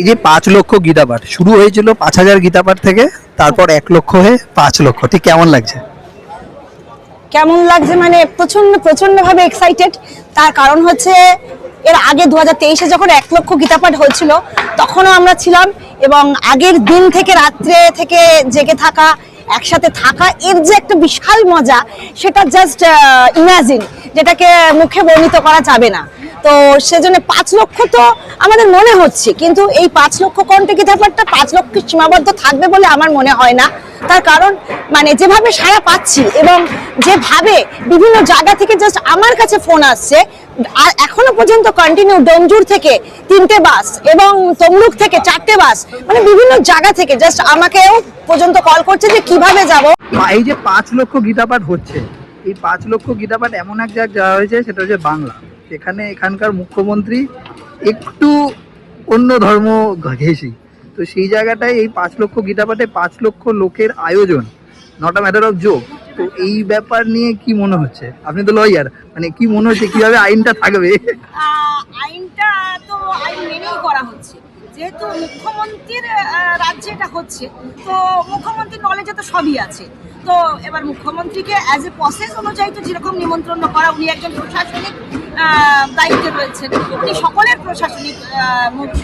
এই যে পাঁচ লক্ষ গীতাপাঠ, শুরু হয়েছিল পাঁচ হাজার গীতাপাঠ থেকে, তারপর এক লক্ষ হয়ে পাঁচ লক্ষ। ঠিক কেমন লাগছে? কেমন লাগছে? মানে প্রচণ্ড প্রচণ্ড ভাবে এক্সাইটেড তার কারণ হচ্ছে, এর আগে দু হাজার তেইশে যখন এক লক্ষ গীতাপাঠ হয়েছিল, তখনও আমরা ছিলাম এবং আগের দিন থেকে রাত্রে থেকে জেগে থাকা, একসাথে থাকা, এর যে একটা বিশাল মজা, সেটা জাস্ট ইমাজিন যেটাকে মুখে বর্ণিত করা যাবে না। তো সেজন্য পাঁচ লক্ষ তো আমাদের মনে হচ্ছে, কিন্তু এই পাঁচ লক্ষ কণ্ঠে গীতাপাঠটা পাঁচ লক্ষ সীমাবদ্ধ থাকবে বলে আমার মনে হয় না। তার কারণ মানে যেভাবে সারা পাচ্ছি এবং যেভাবে বিভিন্ন জায়গা থেকে জাস্ট আমার কাছে ফোন আসছে, আর এখনও পর্যন্ত কন্টিনিউ ডোমজুর থেকে তিনটে বাস এবং তমলুক থেকে চারটে বাস মানে বিভিন্ন জায়গা থেকে জাস্ট আমাকেও পর্যন্ত কল করছে যে কীভাবে যাব। এই যে পাঁচ লক্ষ গীতাপাঠ হচ্ছে, এই পাঁচ লক্ষ গীতাপাঠ এমন এক জায়গায় হয়েছে, সেটা হচ্ছে বাংলা। সেখানে এখানকার মুখ্যমন্ত্রী একটু অন্য ধর্ম ঘেঁষি। তো সেই জায়গাটায় এই পাঁচ লক্ষ গীতাপাঠে পাঁচ লক্ষ লোকের আয়োজন not a matter of joke তো এই ব্যাপার নিয়ে কি মনে হচ্ছে? আপনি তো লয়ার মানে কি মনে হচ্ছে, কীভাবে আইনটা থাকবে? আইনটা তো আইন মেনেই করা হচ্ছে। যেহেতু মুখ্যমন্ত্রীর রাজ্যে এটা হচ্ছে, তো মুখ্যমন্ত্রীর নলেজে তো সবই আছে। তো এবার মুখ্যমন্ত্রীকে অ্যাজ এ প্রসেস অনুযায়ী তো যেরকম নিমন্ত্রণ করা, উনি একজন প্রশাসনিক দায়িত্বে রয়েছেন। উনি সকলের প্রশাসনিক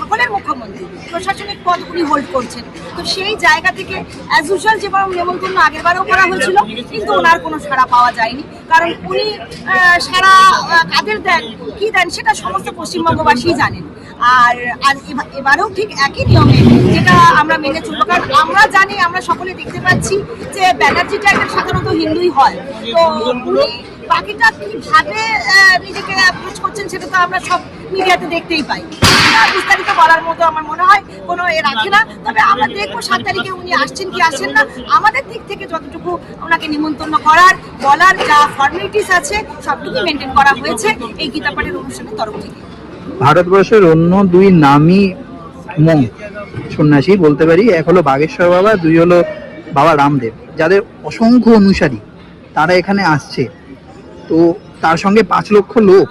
সকলের মুখ্যমন্ত্রী, প্রশাসনিক পদ উনি হোল্ড করছেন। তো সেই জায়গা থেকে অ্যাজ ইউজুয়াল যেমন নেমন্তন্ন আগেরবারও করা হয়েছিল, কিন্তু ওনার কোনো সাড়া পাওয়া যায়নি। কারণ উনি সারা কাদের দেন, কি দেন, সেটা সমস্ত পশ্চিমবঙ্গবাসী জানেন। আর আর এবা- এবারেও ঠিক একই নিয়মে যেটা আমরা মেনে চলবো। কারণ আমরা জানি, আমরা সকলে দেখতে পাচ্ছি যে ব্যানার্জিটা একটা সাধারণত হিন্দুই হয়। তো উনি বাকিটা কীভাবে নিজেকে অ্যাপ্রোচ করছেন, সেটা তো আমরা সব মিডিয়াতে দেখতেই পাই। বিস্তারিত বলার মতো আমার মনে হয় কোনো না। তবে আমরা দেখব সাত তারিখে উনি আসছেন কি আসছেন না। আমাদের দিক থেকে যতটুকু ওনাকে নিমন্ত্রণ করার, বলার যা ফর্মালিটিস আছে, সবটুকু মেনটেন করা হয়েছে এই অনুষ্ঠানের তরফ থেকে। ভারতবর্ষের অন্য দুই নামী মঙ্ক সন্ন্যাসী বলতে পারি, এক হলো বাগেশ্বর বাবা, দুই হলো বাবা রামদেব, যাদের অসংখ্য অনুসারী তারা এখানে আসছে। তো তার সঙ্গে পাঁচ লক্ষ লোক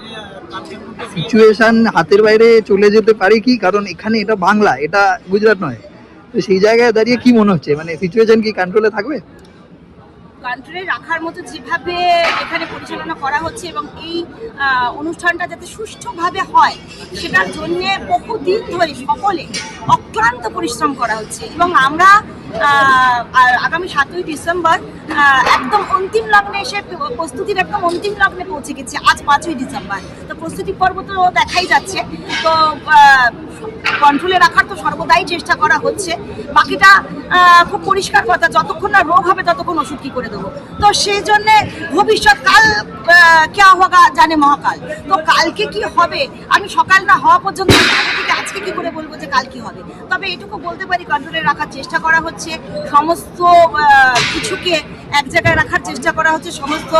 সিচুয়েশন হাতের বাইরে চলে যেতে পারে কি? কারণ এখানে এটা বাংলা, এটা গুজরাট নয়। তো সেই জায়গায় দাঁড়িয়ে কি মনে হচ্ছে? মানে সিচুয়েশন কি কন্ট্রোলে থাকবে? কন্ট্রোলে রাখার মতো যেভাবে এখানে পরিচালনা করা হচ্ছে এবং এই অনুষ্ঠানটা যাতে সুষ্ঠুভাবে হয়, সেটার জন্যে বহুদিন ধরে সকলে অক্লান্ত পরিশ্রম করা হচ্ছে। এবং আমরা আর আগামী সাতই ডিসেম্বর একদম অন্তিম লগ্নে এসে প্রস্তুতির একদম অন্তিম লগ্নে পৌঁছে গেছে আজ পাঁচই ডিসেম্বর। তো প্রস্তুতি পর্ব তো দেখাই যাচ্ছে। তো কন্ট্রোলে রাখার তো সর্বদাই চেষ্টা করা হচ্ছে। বাকিটা খুব পরিষ্কার কথা, যতক্ষণ না রোগ হবে ততক্ষণ ওষুধ কি করে দেবো। তো সেই জন্য ভবিষ্যৎ কাল কেয়া হোগা জানে মহাকাল। তো কালকে কি হবে? আমি সকাল না হওয়া পর্যন্ত আজকে কি করে বলব? কাল কি হবে? তবে এটুকু বলতে পারি কন্ট্রোলে রাখার চেষ্টা করা হচ্ছে। সমস্ত কিছুকে এক জায়গায় রাখার চেষ্টা করা হচ্ছে। সমস্ত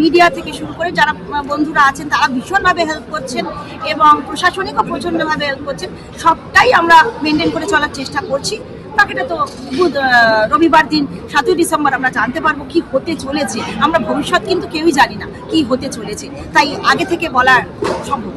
মিডিয়া থেকে শুরু করে যারা বন্ধুরা আছেন, তারা ভীষণভাবে হেল্প করছেন এবং প্রশাসনিকও প্রচণ্ডভাবে হেল্প করছেন। সবটাই আমরা মেনটেন করে চলার চেষ্টা করছি। বাকিটা তো বুধ রবিবার দিন, সাতই ডিসেম্বর আমরা জানতে পারব কি হতে চলেছে। আমরা ভবিষ্যৎ কিন্তু কেউই জানি না কি হতে চলেছে। তাই আগে থেকে বলা সম্ভব।